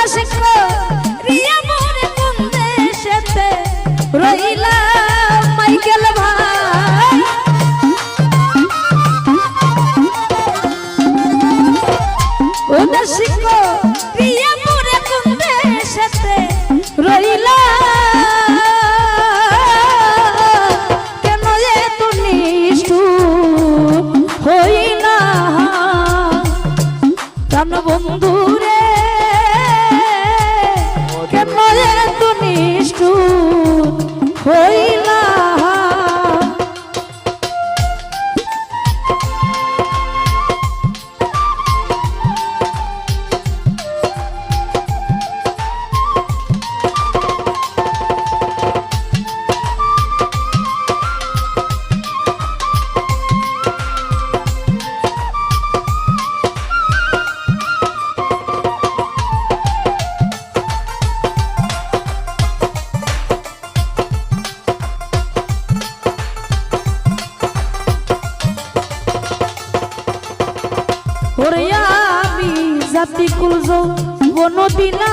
কথা শিখলো রিয়া মোরে কোন দেশেতে Hoy ওরে আমি জাতি কুলজ বন দিলা